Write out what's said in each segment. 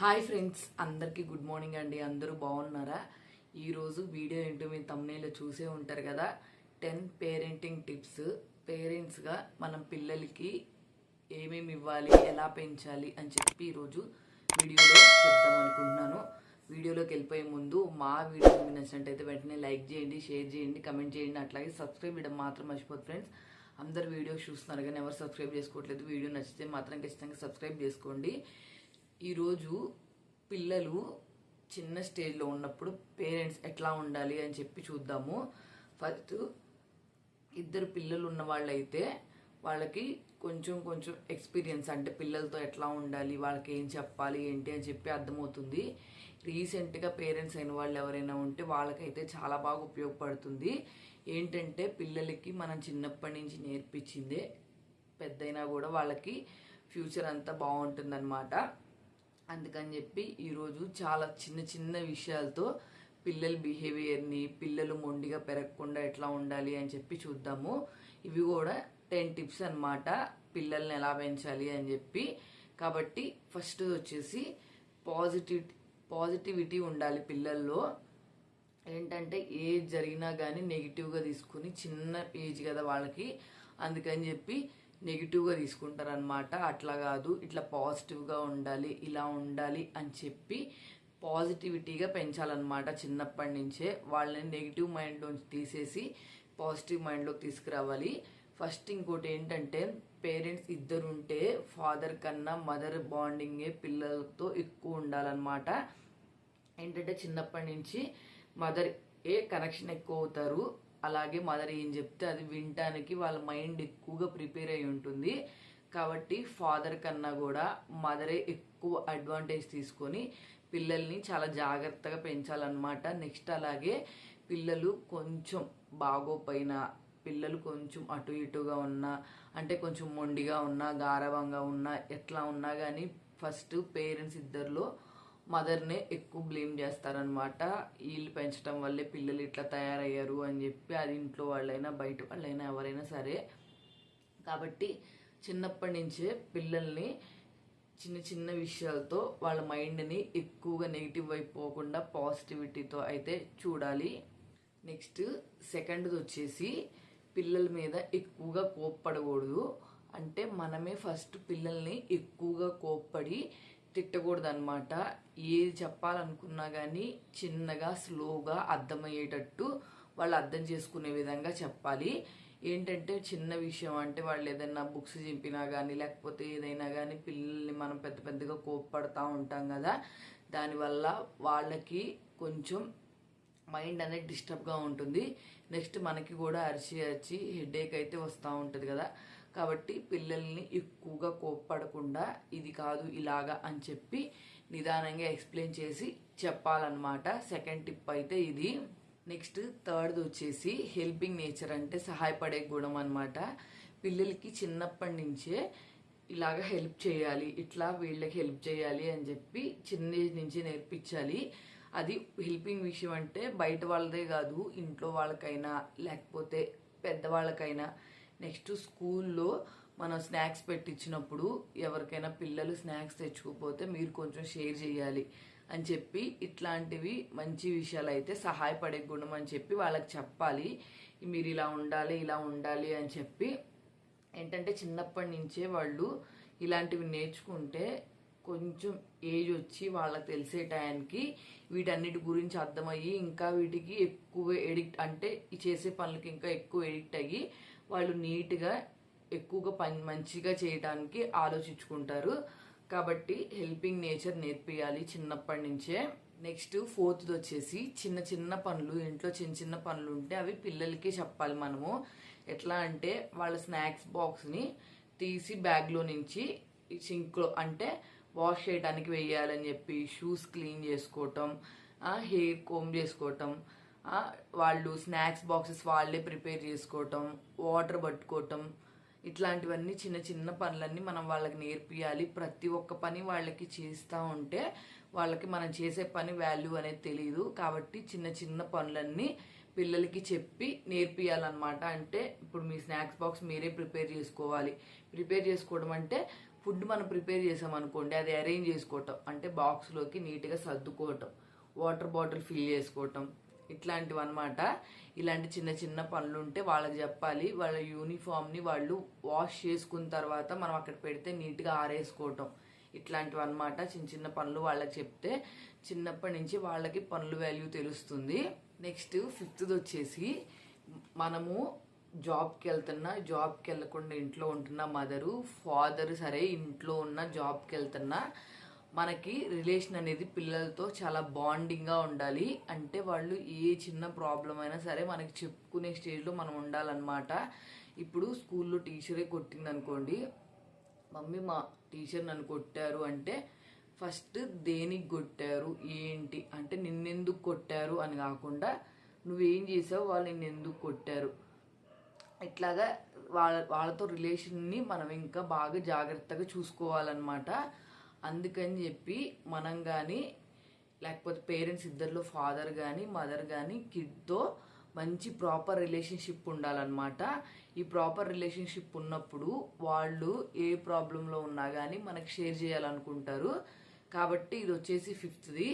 Hi friends అందరికీ good morning అండి. అందరూ బాగున్నారా? ఈరోజు వీడియో ఏంటో మీరు తమ్నేలో చూసే ఉంటారు కదా. Ten parenting tips. పేరెంట్స్గా మనం పిల్లలకి ఏమేమి ఇవ్వాలి ఎలా పెంచాలి అని చెప్పి ఈరోజు వీడియోలో చెప్తాం అనుకుంటున్నాను. వీడియోలోకి వెళ్ళిపోయే ముందు మా వీడియో మీకు నచ్చినట్టయితే వెంటనే లైక్ చేయండి షేర్ చేయండి కమెంట్ చేయండి. అట్లాగే సబ్స్క్రైబ్ చేయడం మాత్రం మర్చిపోదు ఫ్రెండ్స్. అందరు వీడియోస్ చూస్తున్నారు కానీ ఎవరు సబ్స్క్రైబ్ చేసుకోవట్లేదు. వీడియో నచ్చితే మాత్రం ఖచ్చితంగా సబ్స్క్రైబ్ చేసుకోండి. ఈరోజు పిల్లలు చిన్న స్టేజ్లో ఉన్నప్పుడు పేరెంట్స్ ఎట్లా ఉండాలి అని చెప్పి చూద్దాము. ఫస్ట్ ఇద్దరు పిల్లలు ఉన్న వాళ్ళైతే వాళ్ళకి కొంచెం కొంచెం ఎక్స్పీరియన్స్ అంటే పిల్లలతో ఎట్లా ఉండాలి వాళ్ళకి ఏం చెప్పాలి ఏంటి అని చెప్పి అర్థమవుతుంది. రీసెంట్గా పేరెంట్స్ అయిన వాళ్ళు ఎవరైనా ఉంటే వాళ్ళకైతే చాలా బాగా ఉపయోగపడుతుంది. ఏంటంటే పిల్లలకి మనం చిన్నప్పటి నుంచి నేర్పించిందే పెద్దయినా కూడా వాళ్ళకి ఫ్యూచర్ అంతా బాగుంటుందన్నమాట. అందుకని చెప్పి ఈరోజు చాలా చిన్న చిన్న విషయాలతో పిల్లల బిహేవియర్ని పిల్లలు మొండిగా పెరగకుండా ఎట్లా ఉండాలి అని చెప్పి చూద్దాము. ఇవి కూడా టెన్ టిప్స్ అన్నమాట. పిల్లల్ని ఎలా పెంచాలి అని చెప్పి. కాబట్టి ఫస్ట్ వచ్చేసి పాజిటివ్ పాజిటివిటీ ఉండాలి పిల్లల్లో. ఏంటంటే ఏజ్ జరిగినా కానీ నెగిటివ్గా తీసుకుని చిన్న ఏజ్ కదా వాళ్ళకి. అందుకని చెప్పి నెగిటివ్గా తీసుకుంటారనమాట అట్లా కాదు. ఇట్లా పాజిటివ్గా ఉండాలి ఇలా ఉండాలి అని చెప్పి పాజిటివిటీగా పెంచాలన్నమాట చిన్నప్పటి నుంచే. వాళ్ళని నెగిటివ్ మైండ్లోంచి తీసేసి పాజిటివ్ మైండ్లోకి తీసుకురావాలి. ఫస్ట్ ఇంకోటి ఏంటంటే పేరెంట్స్ ఇద్దరు ఉంటే ఫాదర్ కన్నా మదర్ బాండింగే పిల్లలతో ఎక్కువ ఉండాలన్నమాట. ఏంటంటే చిన్నప్పటి నుంచి మదర్ ఏ కనెక్షన్ ఎక్కువ అవుతారు అలాగే మదర్ ఏం చెప్తే అది వినటానికి వాళ్ళ మైండ్ ఎక్కువగా ప్రిపేర్ అయి ఉంటుంది. కాబట్టి ఫాదర్ కన్నా కూడా మదరే ఎక్కువ అడ్వాంటేజ్ తీసుకొని పిల్లల్ని చాలా జాగ్రత్తగా పెంచాలన్నమాట. నెక్స్ట్ అలాగే పిల్లలు కొంచెం బాగోపోయినా పిల్లలు కొంచెం అటు ఇటుగా ఉన్నా అంటే కొంచెం మొండిగా ఉన్నా గారవంగా ఉన్నా ఎట్లా ఉన్నా కానీ ఫస్ట్ పేరెంట్స్ ఇద్దరిలో మదర్నే ఎక్కువ బ్లేమ్ చేస్తారనమాట వీళ్ళు పెంచడం వల్లే పిల్లలు ఇట్లా తయారయ్యారు అని చెప్పి అది ఇంట్లో వాళ్ళైనా బయట వాళ్ళైనా ఎవరైనా సరే. కాబట్టి చిన్నప్పటి నుంచే పిల్లల్ని చిన్న చిన్న విషయాలతో వాళ్ళ మైండ్ని ఎక్కువగా నెగిటివ్ అయిపోకుండా పాజిటివిటీతో అయితే చూడాలి. నెక్స్ట్ సెకండ్ది వచ్చేసి పిల్లల మీద ఎక్కువగా కోప్పడకూడదు. అంటే మనమే ఫస్ట్ పిల్లల్ని ఎక్కువగా కోప్పడి తిట్టకూడదు అనమాట ఏది చెప్పాలనుకున్నా కానీ చిన్నగా స్లోగా అర్థమయ్యేటట్టు వాళ్ళు అర్థం చేసుకునే విధంగా చెప్పాలి. ఏంటంటే చిన్న విషయం అంటే వాళ్ళు ఏదైనా బుక్స్ చింపినా కానీ లేకపోతే ఏదైనా కానీ పిల్లల్ని మనం పెద్ద పెద్దగా కోప్పడుతూ ఉంటాం కదా. దానివల్ల వాళ్ళకి కొంచెం మైండ్ అనేది డిస్టర్బ్గా ఉంటుంది. నెక్స్ట్ మనకి కూడా అరిచి అరిచి హెడేక్ అయితే వస్తూ ఉంటుంది కదా. కాబట్టి పిల్లల్ని ఎక్కువగా కోప్పడకుండా ఇది కాదు ఇలాగా అని చెప్పి నిదానంగా ఎక్స్ప్లెయిన్ చేసి చెప్పాలన్నమాట. సెకండ్ టిప్ అయితే ఇది. నెక్స్ట్ థర్డ్ వచ్చేసి హెల్పింగ్ నేచర్ అంటే సహాయపడే గుణం అనమాట పిల్లలకి చిన్నప్పటి నుంచే ఇలాగ హెల్ప్ చేయాలి ఇట్లా వీళ్ళకి హెల్ప్ చేయాలి అని చెప్పి చిన్న ఏజ్ నుంచి నేర్పించాలి. అది హెల్పింగ్ విషయం అంటే బయట వాళ్ళదే కాదు ఇంట్లో వాళ్ళకైనా లేకపోతే పెద్దవాళ్ళకైనా నెక్స్ట్ స్కూల్లో మనం స్నాక్స్ పెట్టించినప్పుడు ఎవరికైనా పిల్లలు స్నాక్స్ తెచ్చుకోపోతే మీరు కొంచెం షేర్ చేయాలి అని చెప్పి ఇట్లాంటివి మంచి విషయాలు అయితే సహాయపడే గుణం అని చెప్పి వాళ్ళకి చెప్పాలి. మీరు ఇలా ఉండాలి ఇలా ఉండాలి అని చెప్పి ఏంటంటే చిన్నప్పటి నుంచే వాళ్ళు ఇలాంటివి నేర్చుకుంటే కొంచెం ఏజ్ వచ్చి వాళ్ళకి తెలిసే టయానికి వీటన్నిటి గురించి అర్థమయ్యి ఇంకా వీటికి ఎక్కువ ఎడిక్ట్ అంటే చేసే పనులకి ఇంకా ఎక్కువ ఎడిక్ట్ అయ్యి వాళ్ళు నీట్గా ఎక్కువగా పని మంచిగా చేయడానికి ఆలోచించుకుంటారు. కాబట్టి హెల్పింగ్ నేచర్ నేర్పియాలి చిన్నప్పటి నుంచే. నెక్స్ట్ ఫోర్త్ వచ్చేసి చిన్న చిన్న పనులు ఇంట్లో చిన్న చిన్న పనులు ఉంటే అవి పిల్లలకి చెప్పాలి మనము. ఎట్లా అంటే వాళ్ళ స్నాక్స్ బాక్స్ని తీసి బ్యాగ్లో నుంచి సింక్లో అంటే వాష్ చేయడానికి వేయాలని చెప్పి షూస్ క్లీన్ చేసుకోవటం హెయిర్ కోమ్ చేసుకోవటం వాళ్ళు స్నాక్స్ బాక్సెస్ వాళ్ళే ప్రిపేర్ చేసుకోవటం వాటర్ పట్టుకోవటం ఇట్లాంటివన్నీ చిన్న చిన్న పనులన్నీ మనం వాళ్ళకి నేర్పియాలి. ప్రతి ఒక్క పని వాళ్ళకి చేస్తూ ఉంటే వాళ్ళకి మనం చేసే పని వాల్యూ అనేది తెలియదు కాబట్టి చిన్న చిన్న పనులన్నీ పిల్లలకి చెప్పి నేర్పియాలన్నమాట. అంటే ఇప్పుడు మీ స్నాక్స్ బాక్స్ మీరే ప్రిపేర్ చేసుకోవాలి. ప్రిపేర్ చేసుకోవడం అంటే ఫుడ్ మనం ప్రిపేర్ చేసాం అనుకోండి అది అరేంజ్ చేసుకోవటం. అంటే బాక్స్లోకి నీట్గా సర్దుకోవటం వాటర్ బాటిల్ ఫిల్ చేసుకోవటం ఇట్లాంటివి అనమాట ఇలాంటి చిన్న చిన్న పనులు ఉంటే వాళ్ళకి చెప్పాలి. వాళ్ళ యూనిఫామ్ని వాళ్ళు వాష్ చేసుకున్న తర్వాత మనం అక్కడ పెడితే నీట్గా ఆరేసుకోవటం. ఇట్లాంటివి అనమాట చిన్న చిన్న పనులు వాళ్ళకి చెప్తే చిన్నప్పటి నుంచి వాళ్ళకి పనుల వాల్యూ తెలుస్తుంది. నెక్స్ట్ ఫిఫ్త్ది వచ్చేసి మనము జాబ్కి వెళ్తున్నా జాబ్కి వెళ్ళకుండా ఇంట్లో ఉంటున్న మదరు ఫాదర్ సరే ఇంట్లో ఉన్న జాబ్కి వెళ్తున్నా మనకి రిలేషన్ అనేది పిల్లలతో చాలా బాండింగ్గా ఉండాలి. అంటే వాళ్ళు ఏ చిన్న ప్రాబ్లం అయినా సరే మనకి చెప్పుకునే స్టేజ్లో మనం ఉండాలన్నమాట. ఇప్పుడు స్కూల్లో టీచరే కొట్టింది అనుకోండి మమ్మీ మా టీచర్ నన్ను కొట్టారు అంటే ఫస్ట్ దేనికి కొట్టారు? ఏంటి? అంటే నిన్నెందుకు కొట్టారు? అని కాకుండా నువ్వేం చేసావు? వాళ్ళు నిన్నెందుకు కొట్టారు? ఇట్లాగా వాళ్ళ వాళ్ళతో రిలేషన్ని మనం ఇంకా బాగా జాగ్రత్తగా చూసుకోవాలన్నమాట. అందుకని చెప్పి మనం కానీ లేకపోతే పేరెంట్స్ ఇద్దరిలో ఫాదర్ కానీ మదర్ కానీ కిడ్తో మంచి ప్రాపర్ రిలేషన్షిప్ ఉండాలన్నమాట. ఈ ప్రాపర్ రిలేషన్షిప్ ఉన్నప్పుడు వాళ్ళు ఏ ప్రాబ్లంలో ఉన్నా కానీ మనకు షేర్ చేయాలనుకుంటారు. కాబట్టి ఇది వచ్చేసి ఫిఫ్త్ది.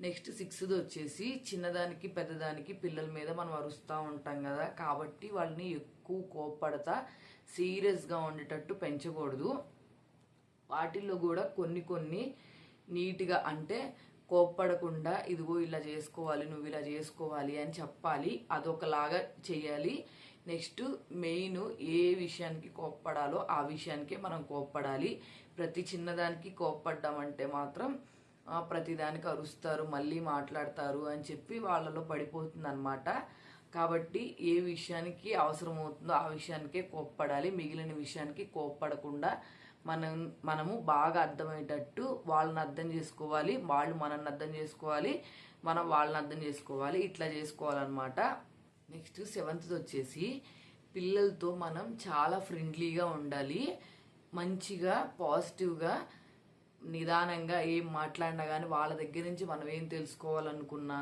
నెక్స్ట్ సిక్స్త్ది వచ్చేసి చిన్నదానికి పెద్దదానికి పిల్లల మీద మనం అరుస్తూ ఉంటాం కదా. కాబట్టి వాళ్ళని ఎక్కువ కోప్పడతా సీరియస్గా ఉండేటట్టు పెంచకూడదు. వాటిల్లో కూడా కొన్ని కొన్ని నీట్గా అంటే కోప్పడకుండా ఇదిగో ఇలా చేసుకోవాలి నువ్వు ఇలా చేసుకోవాలి అని చెప్పాలి. అదొకలాగా చేయాలి. నెక్స్ట్ మెయిన్ ఏ విషయానికి కోప్పడాలో ఆ విషయానికే మనం కోప్పడాలి. ప్రతి చిన్నదానికి కోప్పడ్డామంటే మాత్రం ప్రతిదానికి అరుస్తారు మళ్ళీ మాట్లాడతారు అని చెప్పి వాళ్ళలో పడిపోతుంది అనమాట కాబట్టి ఏ విషయానికి అవసరం అవుతుందో ఆ విషయానికే కోప్పడాలి. మిగిలిన విషయానికి కోప్పడకుండా మనం మనము బాగా అర్థమయ్యేటట్టు వాళ్ళని అర్థం చేసుకోవాలి వాళ్ళు మనల్ని అర్థం చేసుకోవాలి మనం వాళ్ళని అర్థం చేసుకోవాలి ఇట్లా చేసుకోవాలన్నమాట. నెక్స్ట్ సెవెంత్ వచ్చేసి పిల్లలతో మనం చాలా ఫ్రెండ్లీగా ఉండాలి మంచిగా పాజిటివ్గా నిదానంగా ఏం మాట్లాడినా కానీ వాళ్ళ దగ్గర నుంచి మనం ఏం తెలుసుకోవాలనుకున్నా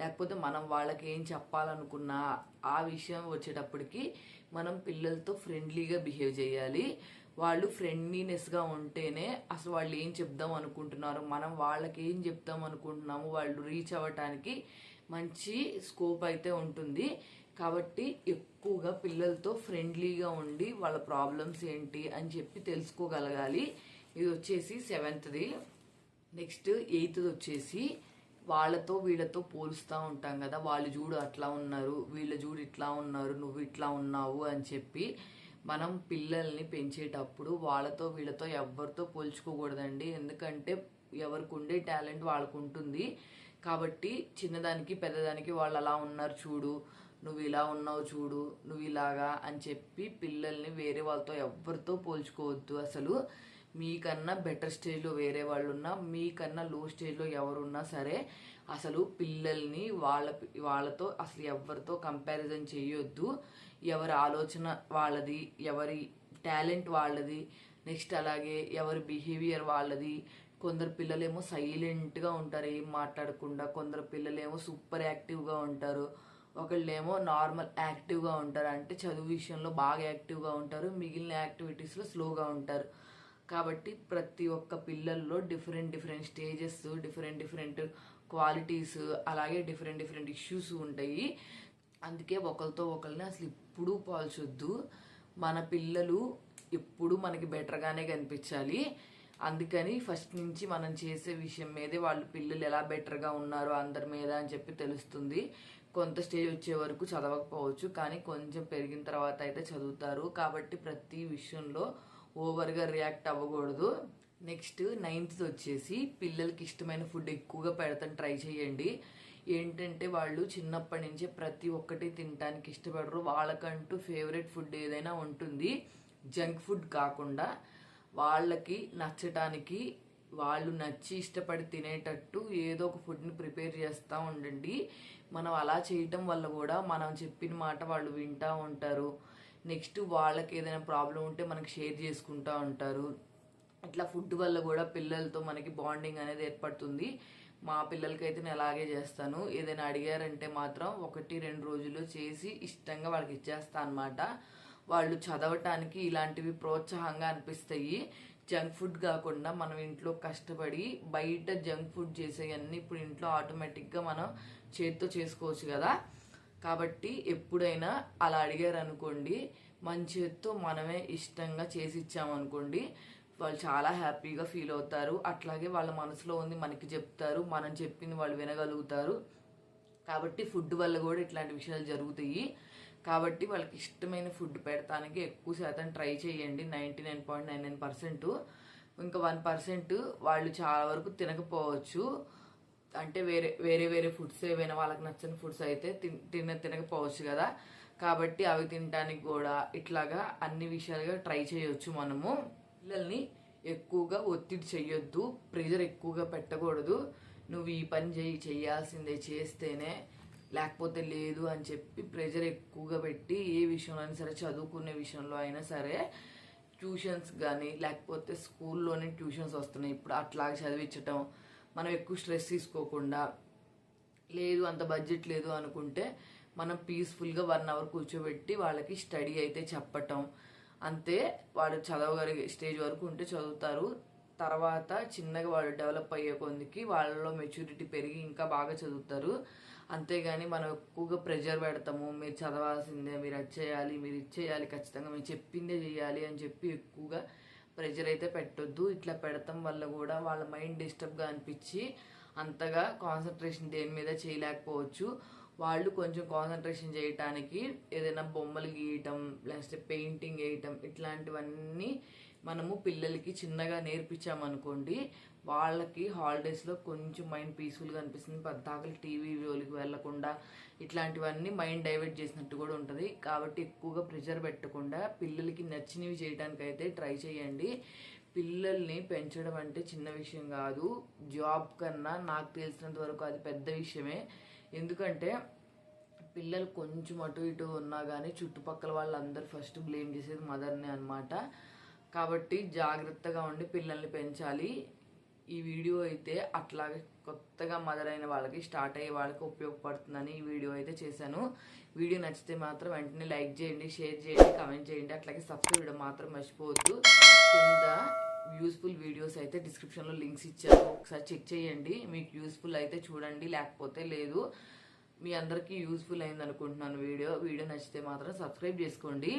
లేకపోతే మనం వాళ్ళకి ఏం చెప్పాలనుకున్నా ఆ విషయం వచ్చేటప్పటికి మనం పిల్లలతో ఫ్రెండ్లీగా బిహేవ్ చేయాలి. వాళ్ళు ఫ్రెండ్లీనెస్గా ఉంటేనే అసలు వాళ్ళు ఏం చెప్దాం అనుకుంటున్నారు? మనం వాళ్ళకి ఏం చెప్దాం అనుకుంటున్నాము? వాళ్ళు రీచ్ అవ్వటానికి మంచి స్కోప్ అయితే ఉంటుంది. కాబట్టి ఎక్కువగా పిల్లలతో ఫ్రెండ్లీగా ఉండి వాళ్ళ ప్రాబ్లమ్స్ ఏంటి అని చెప్పి తెలుసుకోగలగాలి. ఇది వచ్చేసి సెవెంత్ది నెక్స్ట్ ఎయిత్ది వచ్చేసి వాళ్ళతో వీళ్ళతో పోలుస్తూ ఉంటాం కదా. వాళ్ళు చూడు అట్లా ఉన్నారు వీళ్ళ చూడు ఇట్లా ఉన్నారు నువ్వు ఇట్లా ఉన్నావు అని చెప్పి మనం పిల్లల్ని పెంచేటప్పుడు వాళ్ళతో వీళ్ళతో ఎవరితో పోల్చుకోకూడదండి. ఎందుకంటే ఎవరికి ఉండే టాలెంట్ వాళ్ళకు ఉంటుంది కాబట్టి చిన్నదానికి పెద్దదానికి వాళ్ళు అలా ఉన్నారు చూడు నువ్వు ఇలా ఉన్నావు చూడు నువ్వు ఇలాగా అని చెప్పి పిల్లల్ని వేరే వాళ్ళతో ఎవరితో పోల్చుకోవద్దు అసలు. మీకన్నా బెటర్ స్టేజ్లో వేరే వాళ్ళు ఉన్నా మీకన్నా లో స్టేజ్లో ఎవరున్నా సరే అసలు పిల్లల్ని వాళ్ళ వాళ్ళతో అసలు ఎవరితో కంపారిజన్ చేయొద్దు. ఎవరి ఆలోచన వాళ్ళది ఎవరి టాలెంట్ వాళ్ళది నెక్స్ట్ అలాగే ఎవరి బిహేవియర్ వాళ్ళది. కొందరు పిల్లలేమో సైలెంట్గా ఉంటారు ఏం మాట్లాడకుండా. కొందరు పిల్లలేమో సూపర్ యాక్టివ్గా ఉంటారు. ఒకళ్ళేమో నార్మల్ యాక్టివ్గా ఉంటారు. అంటే చదువు విషయంలో బాగా యాక్టివ్గా ఉంటారు. మిగిలిన యాక్టివిటీస్లో స్లోగా ఉంటారు. కాబట్టి ప్రతి ఒక్క పిల్లల్లో different different stages different different qualities అలాగే డిఫరెంట్ డిఫరెంట్ ఇష్యూస్ ఉంటాయి. అందుకే ఒకరితో ఒకరిని అసలు ఎప్పుడూ పోల్చొద్దు. మన పిల్లలు ఎప్పుడు మనకి బెటర్గానే కనిపించాలి. అందుకని ఫస్ట్ నుంచి మనం చేసే విషయం మీదే వాళ్ళు పిల్లలు ఎలా బెటర్గా ఉన్నారో అందరి మీద అని చెప్పి తెలుస్తుంది. కొంత స్టేజ్ వచ్చే వరకు చదవకపోవచ్చు కానీ కొంచెం పెరిగిన తర్వాత అయితే చదువుతారు. కాబట్టి ప్రతి విషయంలో ఓవర్గా రియాక్ట్ అవ్వకూడదు. నెక్స్ట్ నైన్త్ వచ్చేసి పిల్లలకి ఇష్టమైన ఫుడ్ ఎక్కువగా పెడతాను ట్రై చేయండి. ఏంటంటే వాళ్ళు చిన్నప్పటి నుంచే ప్రతి ఒక్కటి తినడానికి ఇష్టపడరు. వాళ్ళకంటూ ఫేవరెట్ ఫుడ్ ఏదైనా ఉంటుంది. జంక్ ఫుడ్ కాకుండా వాళ్ళకి నచ్చటానికి వాళ్ళు నచ్చి ఇష్టపడి తినేటట్టు ఏదో ఒక ఫుడ్ని ప్రిపేర్ చేస్తూ ఉండండి. మనం అలా చేయటం వల్ల కూడా మనం చెప్పిన మాట వాళ్ళు వింటూ ఉంటారు. నెక్స్ట్ వాళ్ళకి ఏదైనా ప్రాబ్లం ఉంటే మనకి షేర్ చేసుకుంటూ ఉంటారు. ఇట్లా ఫుడ్ వల్ల కూడా పిల్లలతో మనకి బాండింగ్ అనేది ఏర్పడుతుంది. మా పిల్లలకైతే నేను అలాగే చేస్తాను. ఏదైనా అడిగారంటే మాత్రం ఒకటి రెండు రోజులు చేసి ఇష్టంగా వాళ్ళకి ఇచ్చేస్తా అనమాట వాళ్ళు చదవటానికి ఇలాంటివి ప్రోత్సాహంగా అనిపిస్తాయి. జంక్ ఫుడ్ కాకుండా మనం ఇంట్లో కష్టపడి బయట జంక్ ఫుడ్ చేసేవన్నీ ఇప్పుడు ఇంట్లో ఆటోమేటిక్గా మనం చేతితో చేసుకోవచ్చు కదా. కాబట్టి ఎప్పుడైనా అలా అడిగారు అనుకోండి మన చేతితో మనమే ఇష్టంగా చేసి ఇచ్చామనుకోండి వాళ్ళు చాలా హ్యాపీగా ఫీల్ అవుతారు. అట్లాగే వాళ్ళ మనసులో ఉంది మనకి చెప్తారు మనం చెప్పింది వాళ్ళు వినగలుగుతారు. కాబట్టి ఫుడ్ వల్ల కూడా ఇట్లాంటి విషయాలు జరుగుతాయి. కాబట్టి వాళ్ళకి ఇష్టమైన ఫుడ్ పెడతానికి ఎక్కువ శాతం ట్రై చేయండి ninety nine point nine nine percent. ఇంకా వన్ పర్సెంట్ వాళ్ళు చాలా వరకు తినకపోవచ్చు. అంటే వేరే వేరే వేరే ఫుడ్స్ ఏవైనా వాళ్ళకి నచ్చని ఫుడ్స్ అయితే తిన్- తిన తినకపోవచ్చు కదా. కాబట్టి అవి తినడానికి కూడా ఇట్లాగా అన్ని విషయాలుగా ట్రై చేయొచ్చు మనము. పిల్లల్ని ఎక్కువగా ఒత్తిడి చెయ్యొద్దు ప్రెజర్ ఎక్కువగా పెట్టకూడదు. నువ్వు ఈ పని చేయి చేయాల్సిందే చేస్తేనే లేకపోతే లేదు అని చెప్పి ప్రెజర్ ఎక్కువగా పెట్టి ఏ విషయంలో అయినా సరే చదువుకునే విషయంలో అయినా సరే ట్యూషన్స్ కానీ లేకపోతే స్కూల్లోనే ట్యూషన్స్ వస్తున్నాయి. ఇప్పుడు అట్లాగే చదివించటం మనం ఎక్కువ స్ట్రెస్ తీసుకోకుండా లేదు అంత బడ్జెట్ లేదు అనుకుంటే మనం పీస్ఫుల్గా వన్ అవర్ కూర్చోబెట్టి వాళ్ళకి స్టడీ అయితే చెప్పటం. అంతే వాళ్ళు చదవగలిగే స్టేజ్ వరకు ఉంటే చదువుతారు. తర్వాత చిన్నగా వాళ్ళు డెవలప్ అయ్యే కొందికి వాళ్ళలో మెచ్యూరిటీ పెరిగి ఇంకా బాగా చదువుతారు. అంతేగాని మనం ఎక్కువగా ప్రెషర్ పెడతాము. మీరు చదవాల్సిందే మీరు అది చేయాలి మీరు ఇది చేయాలి ఖచ్చితంగా మీరు చెప్పిందే చేయాలి అని చెప్పి ఎక్కువగా ప్రెషర్ అయితే పెట్టొద్దు. ఇట్లా పెడతాం వల్ల కూడా వాళ్ళ మైండ్ డిస్టర్బ్గా అనిపించి అంతగా కాన్సన్ట్రేషన్ దేని మీద చేయలేకపోవచ్చు. వాళ్ళు కొంచెం కాన్సన్ట్రేషన్ చేయటానికి ఏదైనా బొమ్మలు గీయటం లేకపోతే పెయింటింగ్ వేయటం ఇట్లాంటివన్నీ మనము పిల్లలకి చిన్నగా నేర్పించామనుకోండి వాళ్ళకి హాలిడేస్లో కొంచెం మైండ్ పీస్ఫుల్గా అనిపిస్తుంది. పద్దాకలు టీవీ జోలికి వెళ్ళకుండా ఇట్లాంటివన్నీ మైండ్ డైవర్ట్ చేసినట్టు కూడా ఉంటుంది. కాబట్టి ఎక్కువగా ప్రెషర్ పెట్టకుండా పిల్లలకి నచ్చినవి చేయడానికైతే ట్రై చేయండి. పిల్లల్ని పెంచడం అంటే చిన్న విషయం కాదు. జాబ్ కన్నా నాకు తెలిసినంత వరకు అది పెద్ద విషయమే. ఎందుకంటే పిల్లలు కొంచెం అటు ఇటు ఉన్నా కానీ చుట్టుపక్కల వాళ్ళందరూ ఫస్ట్ బ్లేమ్ చేసేది మదర్ని అనమాట కాబట్టి జాగ్రత్తగా ఉండి పిల్లల్ని పెంచాలి. ఈ వీడియో అయితే అట్లాగే కొత్తగా మొదలైన వాళ్ళకి స్టార్ట్ అయ్యే వాళ్ళకి ఉపయోగపడుతుందని ఈ వీడియో అయితే చేశాను. వీడియో నచ్చితే మాత్రం వెంటనే లైక్ చేయండి షేర్ చేయండి కామెంట్ చేయండి. అట్లాగే సబ్స్క్రైబ్ చేయడం మాత్రం మర్చిపోవద్దు. కింద యూస్ఫుల్ వీడియోస్ అయితే డిస్క్రిప్షన్లో లింక్స్ ఇచ్చారు ఒకసారి చెక్ చేయండి. మీకు యూస్ఫుల్ అయితే చూడండి లేకపోతే లేదు. మీ అందరికీ యూస్ఫుల్ అయింది అనుకుంటున్నాను వీడియో. వీడియో నచ్చితే మాత్రం సబ్స్క్రైబ్ చేసుకోండి.